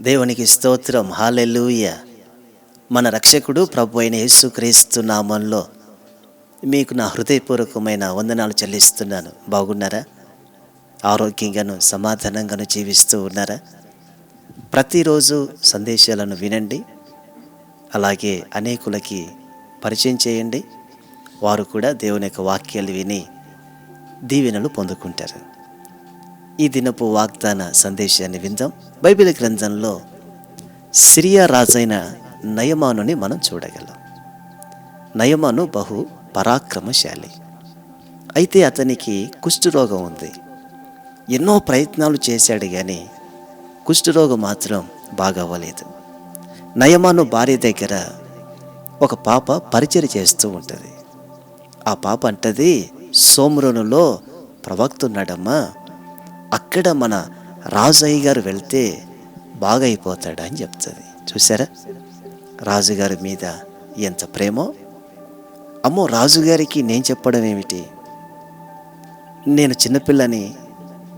దేవునికి స్తోత్రం. హాలెలూయ మన రక్షకుడు ప్రభు అయిన యేసుక్రీస్తు నామంలో మీకు నా హృదయపూర్వకమైన వందనాలు చెల్లిస్తున్నాను. బాగున్నారా? ఆరోగ్యంగాను సమాధానంగాను జీవిస్తూ ఉన్నారా? ప్రతిరోజు సందేశాలను వినండి. అలాగే అనేకులకి పరిచయం చేయండి. వారు కూడా దేవుని యొక్క వాక్యాలు విని దీవెనలు పొందుకుంటారు. ఈ దినపు వాగ్దాన సందేశాన్ని విందాం. బైబిల్ గ్రంథంలో సిరియా రాజైన నయమానుని మనం చూడగలం. నయమాను బహు పరాక్రమశాలి. అయితే అతనికి కుష్ఠరోగం ఉంది. ఎన్నో ప్రయత్నాలు చేశాడు కానీ కుష్ఠరోగం మాత్రం బాగవ్వలేదు. నయమాను భార్య దగ్గర ఒక పాప పరిచయం చేస్తూ ఉంటుంది. ఆ పాప అంటది సోమరునులో ప్రవక్తున్నాడమ్మా అక్కడ మన రాజయ్య గారు వెళ్తే బాగా అని చెప్తుంది. చూసారా రాజుగారి మీద ఎంత ప్రేమో. అమ్మో రాజుగారికి నేను చెప్పడం ఏమిటి? నేను చిన్నపిల్లని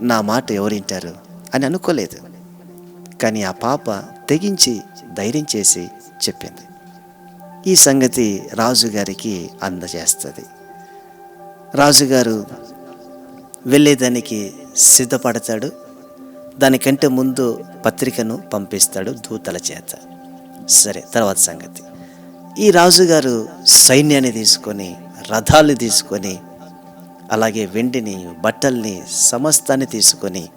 నా మాట ఎవరింటారు అని అనుకోలేదు. కానీ ఆ పాప తెగించి ధైర్యం చేసి చెప్పింది. ఈ సంగతి రాజుగారికి అందజేస్తుంది. రాజుగారు వెళ్ళేదానికి సిద్ధపడతాడు. దానికంటే ముందు పత్రికను పంపిస్తాడు దూతల చేత. సరే తర్వాత సంగతి. ఈ రాజుగారు సైన్యాన్ని తీసుకొని రథాలు తీసుకొని అలాగే వెండిని బట్టల్ని సమస్తాన్ని తీసుకొని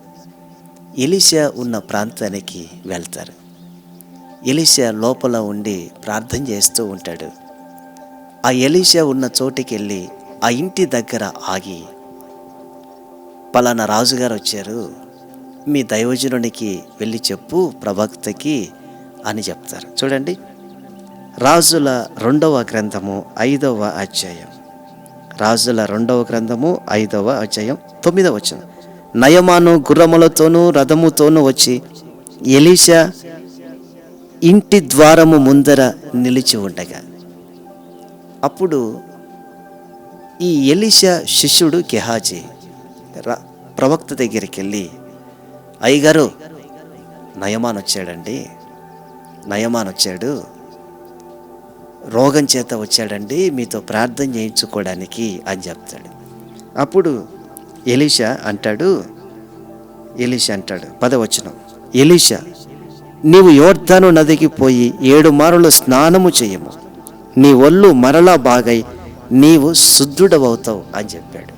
ఎలిషా ఉన్న ప్రాంతానికి వెళ్తారు. ఎలిషా లోపల ఉండి ప్రార్థన చేస్తూ ఉంటాడు. ఆ ఎలిషా ఉన్న చోటికి వెళ్ళి ఆ ఇంటి దగ్గర ఆగి పలానా రాజుగారు వచ్చారు. మీ దైవజనునికి వెళ్ళి చెప్పు ప్రవక్తకి అని చెప్తారు. చూడండి. రాజుల రెండవ గ్రంథము ఐదవ అధ్యాయం. రాజుల రెండవ గ్రంథము ఐదవ అధ్యాయం తొమ్మిదవ వచ్చిన నయమాను గుర్రములతోనూ రథముతోనూ వచ్చి ఎలీషా ఇంటి ద్వారము ముందర నిలిచి ఉండగా. అప్పుడు ఈ ఎలీషా శిష్యుడు గెహాజీ ప్రవక్త దగ్గరికి వెళ్ళి అయ్యగారు నయమాన్ వచ్చాడండి నయమాన్ వచ్చాడు రోగం చేత వచ్చాడండి మీతో ప్రార్థన చేయించుకోవడానికి అని చెప్తాడు. అప్పుడు ఎలీషా అంటాడు ఎలీషా అంటాడు పదవచనం ఎలీషా నీవు యోర్ధాను నదికి పోయి ఏడు మారులు స్నానము చేయము. నీ ఒళ్ళు మరలా బాగై నీవు శుద్ధుడవవుతావు అని చెప్పాడు.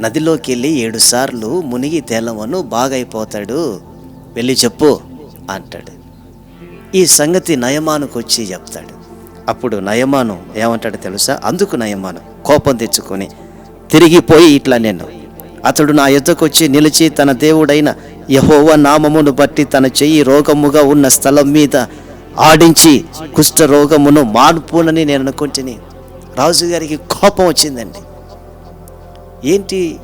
నదిలోకి వెళ్ళి ఏడుసార్లు మునిగి తేలవను బాగైపోతాడు. వెళ్ళి చెప్పు అంటాడు. ఈ సంగతి నయమానుకు వచ్చి చెప్తాడు. అప్పుడు నయమాను ఏమంటాడు తెలుసా? అందుకు నయమాను కోపం తెచ్చుకొని తిరిగిపోయి ఇట్లా నేను. అతడు నా యుద్ధకు వచ్చి నిలిచి తన దేవుడైన యహోవ నామమును బట్టి తన చెయ్యి రోగముగా ఉన్న స్థలం మీద ఆడించి కుష్ఠ రోగమును మాన్పునని నేను అనుకుంటుని రాజుగారికి కోపం వచ్చిందండి. ఏంటి?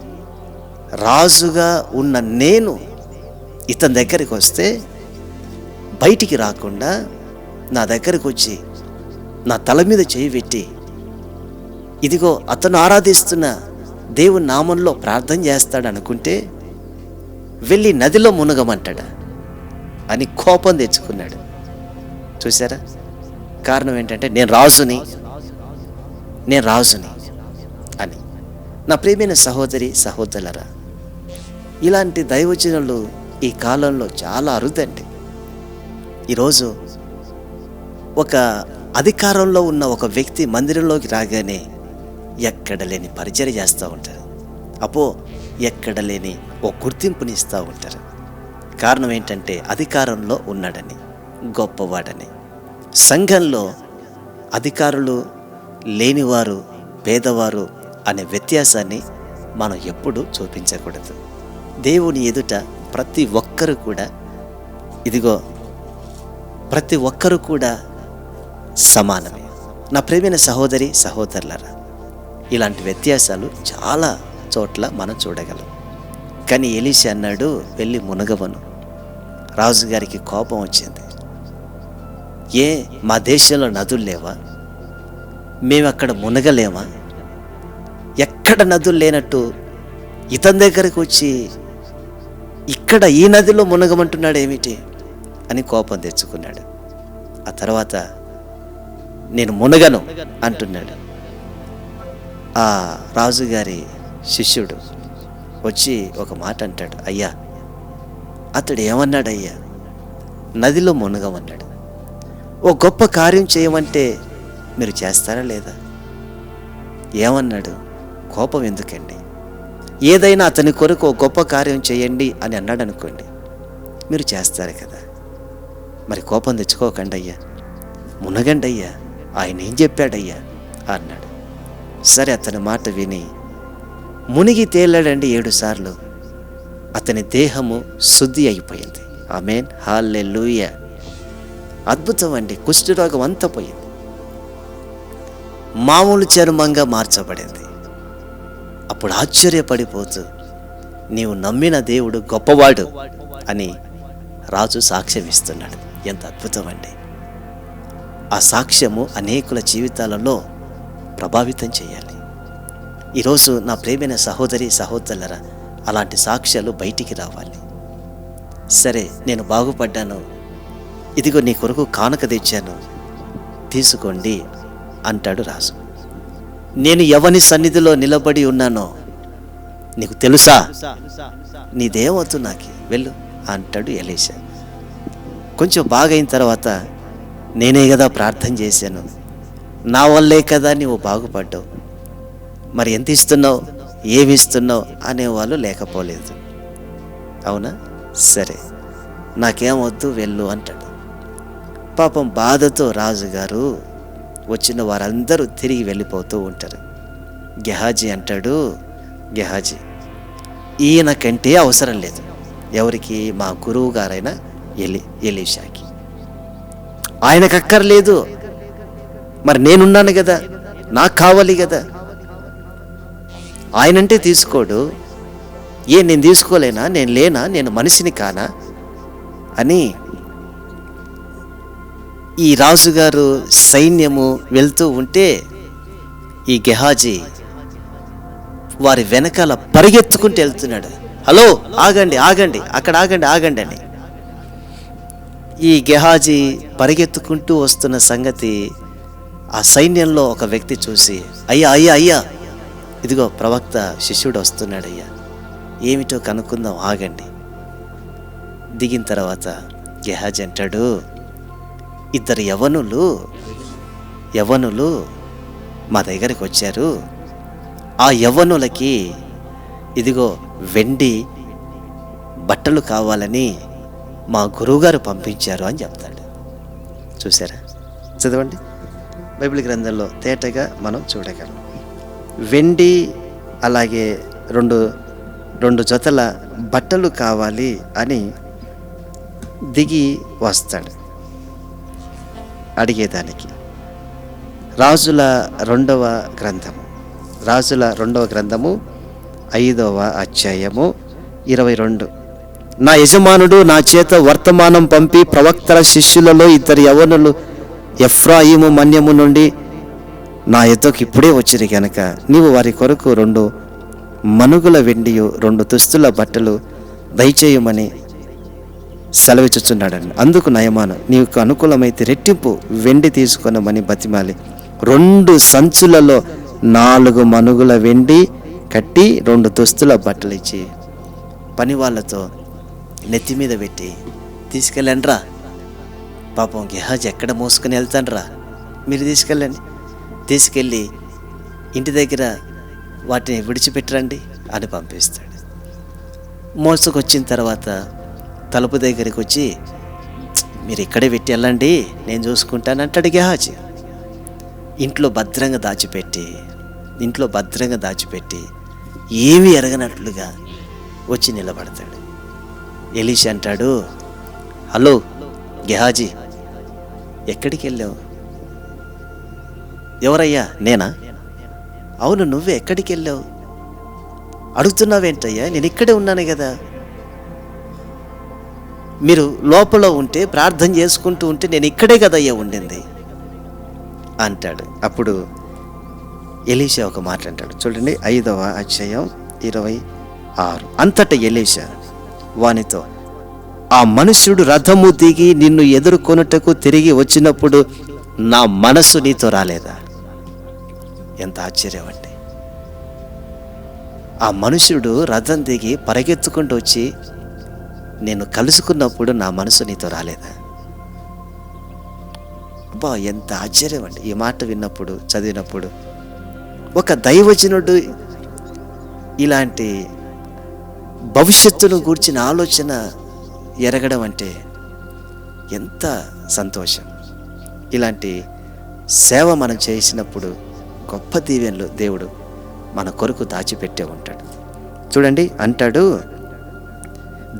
రాజుగా ఉన్న నేను ఇతని దగ్గరికి వస్తే బయటికి రాకుండా నా దగ్గరికి వచ్చి నా తల మీద చేయి పెట్టి ఇదిగో అతను ఆరాధిస్తున్న దేవుని నామంలో ప్రార్థన చేస్తాడు అనుకుంటే వెళ్ళి నదిలో మునగమంటాడా అని కోపం తెచ్చుకున్నాడు. చూసారా కారణం ఏంటంటే నేను రాజుని నేను రాజుని. నా ప్రియమైన సహోదరి సహోదరులరా ఇలాంటి దైవచనులు ఈ కాలంలో చాలా అరుదండి. ఈరోజు ఒక అధికారంలో ఉన్న ఒక వ్యక్తి మందిరంలోకి రాగానే ఎక్కడ లేని పరిచయం చేస్తూ ఉంటారు. అపో ఎక్కడ లేని ఓ గుర్తింపుని ఇస్తూ ఉంటారు. కారణం ఏంటంటే అధికారంలో ఉన్నాడని గొప్పవాడని. సంఘంలో అధికారులు లేనివారు పేదవారు అనే వ్యత్యాసాన్ని మనం ఎప్పుడూ చూపించకూడదు. దేవుని ఎదుట ప్రతి ఒక్కరు కూడా ఇదిగో ప్రతి ఒక్కరు కూడా సమానమే. నా ప్రేమైన సహోదరి సహోదరులరా ఇలాంటి వ్యత్యాసాలు చాలా చోట్ల మనం చూడగలం. కానీ ఎలిసి అన్నాడు వెళ్ళి మునగవను. రాజుగారికి కోపం వచ్చింది. ఏ మా దేశంలో నదులు లేవా? మేము అక్కడ మునగలేమా? ఎక్కడ నదులు లేనట్టు ఇతని దగ్గరకు వచ్చి ఇక్కడ ఈ నదిలో మునగమంటున్నాడు ఏమిటి? అని కోపం తెచ్చుకున్నాడు. ఆ తర్వాత నేను మునగను అంటున్నాడు. ఆ రాజుగారి శిష్యుడు వచ్చి ఒక మాట అంటాడు. అయ్యా అతడు ఏమన్నాడు అయ్యా నదిలో మునగమన్నాడు. ఓ గొప్ప కార్యం చేయమంటే మీరు చేస్తారా లేదా? ఏమన్నాడు? కోపం ఎందుకండి? ఏదైనా అతని కొరకు ఒక గొప్ప కార్యం చేయండి అని అన్నాడు అనుకోండి మీరు చేస్తారు కదా. మరి కోపం తెచ్చుకోకండి అయ్యా. మునగండి అయ్యా ఆయన ఏం చెప్పాడయ్యా? అన్నాడు. సరే అతని మాట విని మునిగి తేలాడండి ఏడుసార్లు అతని దేహము శుద్ధి అయిపోయింది. ఆమెన్. హాల్లే అద్భుతం అండి. కుష్ఠరోగం అంతా పోయింది. మామూలు చర్మంగా మార్చబడింది. అప్పుడు ఆశ్చర్యపడిపోతూ నీవు నమ్మిన దేవుడు గొప్పవాడు అని రాజు సాక్ష్యం ఇస్తున్నాడు. ఎంత అద్భుతం అండి ఆ సాక్ష్యము అనేకుల జీవితాలలో ప్రభావితం చేయాలి. ఈరోజు నా ప్రేమైన సహోదరి సహోదరులరా అలాంటి సాక్ష్యాలు బయటికి రావాలి. సరే నేను బాగుపడ్డాను. ఇదిగో నీ కొరకు కానుక తెచ్చాను. తీసుకోండి అంటాడు రాజు. నేను ఎవని సన్నిధిలో నిలబడి ఉన్నానో నీకు తెలుసా? నీదేమవుతు నాకు. వెళ్ళు అంటాడు ఎలీషా. కొంచెం బాగైన తర్వాత నేనే కదా ప్రార్థన చేశాను. నా వల్లే కదా నీవు బాగుపడ్డావు. మరి ఎంత ఇస్తున్నావు? ఏమి ఇస్తున్నావు? అనేవాళ్ళు లేకపోలేదు. అవునా? సరే. నాకేమొద్దు వెళ్ళు అంటాడు. పాపం బాధతో రాజుగారు వచ్చిన వారందరూ తిరిగి వెళ్ళిపోతూ ఉంటారు. గెహాజీ అంటాడు గెహాజీ ఈయన కంటే అవసరం లేదు. ఎవరికి? మా గురువు గారైన ఎలి ఎలీషాకి. ఆయనకు అక్కర్లేదు మరి నేనున్నాను కదా నాకు కావాలి కదా. ఆయనంటే తీసుకోడు. ఏ నేను తీసుకోలేనా? నేను లేనా? నేను మనిషిని కానా? అని ఈ రాజుగారు సైన్యము వెళ్తూ ఉంటే ఈ గెహాజీ వారి వెనకాల పరిగెత్తుకుంటూ వెళ్తున్నాడు. హలో ఆగండి ఆగండి అక్కడ ఆగండి ఆగండి అని. ఈ గెహాజీ పరిగెత్తుకుంటూ వస్తున్న సంగతి ఆ సైన్యంలో ఒక వ్యక్తి చూసి అయ్యా అయ్యా అయ్యా ఇదిగో ప్రవక్త శిష్యుడు వస్తున్నాడయ్యా ఏమిటో కనుక్కుందాం ఆగండి. దిగిన తర్వాత గెహాజీ అంటాడు ఇద్దరు యవనులు యవనులు మా దగ్గరికి వచ్చారు. ఆ యవ్వనులకి ఇదిగో వెండి బట్టలు కావాలని మా గురువుగారు పంపించారు అని చెప్తాడు. చూసారా చదవండి. బైబిల్ గ్రంథంలో తేటగా మనం చూడగలం. వెండి అలాగే రెండు రెండు జతల బట్టలు కావాలి అని దిగి వస్తాడు. అడిగేదానికి. రాజుల రెండవ గ్రంథము. రాజుల రెండవ గ్రంథము ఐదవ అధ్యాయము ఇరవై రెండు. నా యజమానుడు నా చేత వర్తమానం పంపి ప్రవక్తల శిష్యులలో ఇద్దరు యవనులు ఎఫ్రాయిము మన్యము నుండి నా ఎద్దకు ఇప్పుడే వచ్చిరి గనక నీవు వారి కొరకు రెండు మనుగుల వెండియు రెండు దుస్తుల బట్టలు దయచేయమని సెలవిచ్చుచున్నాడని అందుకు నయమాను నీకు అనుకూలమైతే రెట్టింపు వెండి తీసుకొనమని బతిమాలి. రెండు సంచులలో నాలుగు మనుగుల వెండి కట్టి రెండు దుస్తుల బట్టలు ఇచ్చి పని వాళ్ళతో నెత్తి మీద పెట్టి తీసుకెళ్ళండిరా. పాపం గెహాజ్ ఎక్కడ మోసుకొని వెళ్తాండ్రా? మీరు తీసుకెళ్ళండి. తీసుకెళ్ళి ఇంటి దగ్గర వాటిని విడిచిపెట్టరండి అని పంపిస్తాడు. మోసుకొచ్చిన తర్వాత తలుపు దగ్గరికి వచ్చి మీరు ఇక్కడే పెట్టి వెళ్ళండి నేను చూసుకుంటానంటాడు గెహాజీ. ఇంట్లో భద్రంగా దాచిపెట్టి ఇంట్లో భద్రంగా దాచిపెట్టి ఏమీ ఎరగనట్లుగా వచ్చి నిలబడతాడు. ఎలీష్ అంటాడు హలో గెహాజీ ఎక్కడికి వెళ్ళావు? ఎవరయ్యా నేనా? అవును నువ్వే ఎక్కడికి వెళ్ళావు? అడుగుతున్నావేంటయ్యా నేను ఇక్కడే ఉన్నాను కదా. మీరు లోపల ఉంటే ప్రార్థన చేసుకుంటూ ఉంటే నేను ఇక్కడే కదయ్యా ఉండింది. అంటాడు. అప్పుడు ఎలీషా ఒక మాట అంటాడు. చూడండి ఐదవ అధ్యాయం ఇరవై ఆరు. అంతట ఎలీషా వానితో ఆ మనుష్యుడు రథము దిగి నిన్ను ఎదుర్కొనుటకు తిరిగి వచ్చినప్పుడు నా మనస్సు నీతో రాలేదా? ఎంత ఆశ్చర్యం అండి. ఆ మనుషుడు రథం దిగి పరిగెత్తుకుంటూ వచ్చి నేను కలుసుకున్నప్పుడు నా మనసు నీతో రాలేదా. అబ్బా ఎంత ఆశ్చర్యం అండి. ఈ మాట విన్నప్పుడు చదివినప్పుడు. ఒక దైవజనుడు ఇలాంటి భవిష్యత్తును గూర్చిన ఆలోచన ఎరగడం అంటే ఎంత సంతోషం. ఇలాంటి సేవ మనం చేసినప్పుడు గొప్ప దీవెనలు దేవుడు మన కొరకు దాచిపెట్టే ఉంటాడు. చూడండి అంటాడు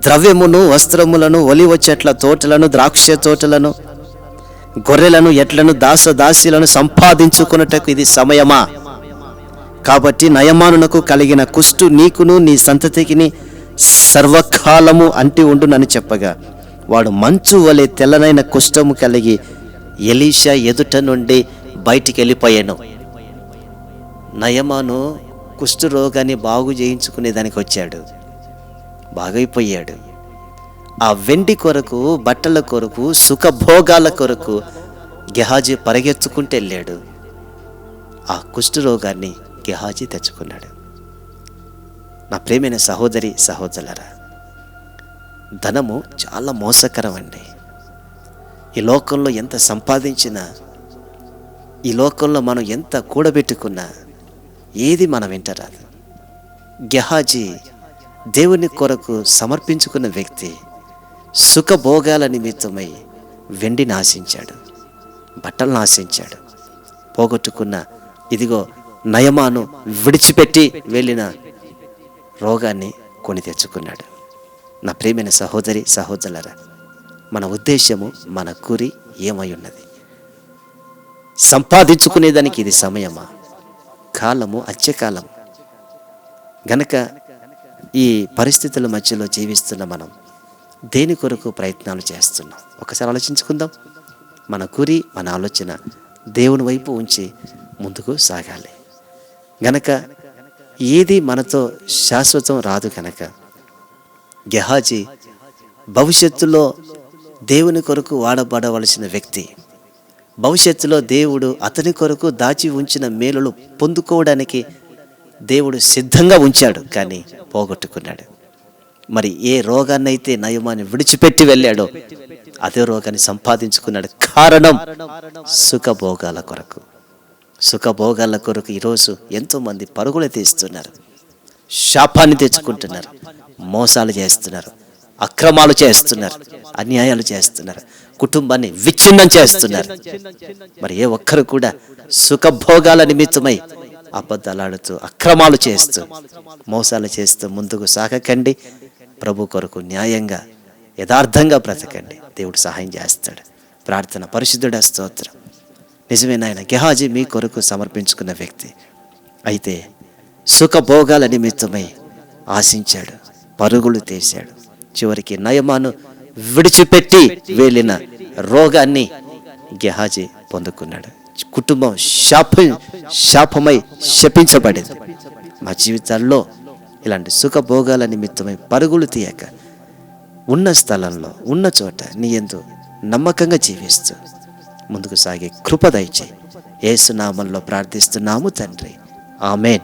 ద్రవ్యమును వస్త్రములను ఒలివ చెట్ల తోటలను ద్రాక్ష తోటలను గొర్రెలను ఎట్లను దాసదాసీలను సంపాదించుకున్నటకు ఇది సమయమా? కాబట్టి నయమానునకు కలిగిన కుష్టు నీకును నీ సంతతికిని సర్వకాలము అంటి ఉండునని చెప్పగా వాడు మంచు వలె తెల్లనైన కుష్టము కలిగి ఎలీషా ఎదుట నుండి బయటికి వెళ్ళిపోయాను నయమాను కుష్ఠరోగాన్ని బాగు చేయించుకునేదానికి వచ్చాడు బాగైపోయాడు. ఆ వెండి కొరకు బట్టల కొరకు సుఖభోగాల కొరకు గెహాజీ పరిగెత్తుకుంటూ వెళ్ళాడు. ఆ కుష్ఠరోగాన్ని గెహాజీ తెచ్చుకున్నాడు. నా ప్రేమైన సహోదరి సహోదరులరా ధనము చాలా మోసకరం అండి ఈ లోకంలో ఎంత సంపాదించినా ఈ లోకంలో మనం ఎంత కూడబెట్టుకున్నా ఏది మనం వెంట రాదు. గెహాజీ దేవుని కొరకు సమర్పించుకున్న వ్యక్తి సుఖభోగాల నిమిత్తమై వెండిని ఆశించాడు బట్టలను ఆశించాడు పోగొట్టుకున్న ఇదిగో నయమాను విడిచిపెట్టి వెళ్ళిన రోగాన్ని కొని తెచ్చుకున్నాడు. నా ప్రేమైన సహోదరి సహోదరులరా మన ఉద్దేశము మన గురి ఏమై ఉన్నది? సంపాదించుకునేదానికి ఇది సమయమా? కాలము అత్యకాలం గనక ఈ పరిస్థితుల మధ్యలో జీవిస్తున్న మనం దేని కొరకు ప్రయత్నాలు చేస్తున్నాం? ఒకసారి ఆలోచించుకుందాం. మన గురి మన ఆలోచన దేవుని వైపు ఉంచి ముందుకు సాగాలి. గనక ఏది మనతో శాశ్వతం రాదు కనుక గెహాజీ భవిష్యత్తులో దేవుని కొరకు వాడబడవలసిన వ్యక్తి భవిష్యత్తులో దేవుడు అతని కొరకు దాచి ఉంచిన మేలులు పొందుకోవడానికి దేవుడు సిద్ధంగా ఉంచాడు కానీ పోగొట్టుకున్నాడు. మరి ఏ రోగాన్నైతే నయమాన్ని విడిచిపెట్టి వెళ్ళాడో అదే రోగాన్ని సంపాదించుకున్నాడు. కారణం సుఖభోగాల కొరకు. సుఖభోగాల కొరకు ఈరోజు ఎంతోమంది పరుగులు తీస్తున్నారు. శాపాన్ని తెచ్చుకుంటున్నారు. మోసాలు చేస్తున్నారు. అక్రమాలు చేస్తున్నారు. అన్యాయాలు చేస్తున్నారు. కుటుంబాన్ని విచ్ఛిన్నం చేస్తున్నారు. మరి ఏ ఒక్కరు కూడా సుఖభోగాల నిమిత్తమై అబద్ధాలాడుతూ అక్రమాలు చేస్తూ మోసాలు చేస్తూ ముందుకు సాగకండి. ప్రభు కొరకు న్యాయంగా యథార్థంగా బ్రతకండి. దేవుడు సహాయం చేస్తాడు. ప్రార్థన పరిశుద్ధుడ స్తోత్రం. నిజమే నాయన గెహాజీ మీ కొరకు సమర్పించుకున్న వ్యక్తి. అయితే సుఖభోగాల నిమిత్తమై ఆశించాడు పరుగులు తీశాడు. చివరికి నయమాను విడిచిపెట్టి వెళ్ళిన రోగాన్ని గెహాజీ పొందుకున్నాడు. కుటుంబం శాప శాపమై శపించబడింది. మా జీవితాల్లో ఇలాంటి సుఖభోగాల నిమిత్తమై పరుగులు తీయక ఉన్న స్థలంలో ఉన్న చోట నీ ఎందు నమ్మకంగా జీవిస్తూ ముందుకు సాగే కృప దయచేయి. ఏసునామంలో ప్రార్థిస్తున్నాము తండ్రి. ఆమెన్.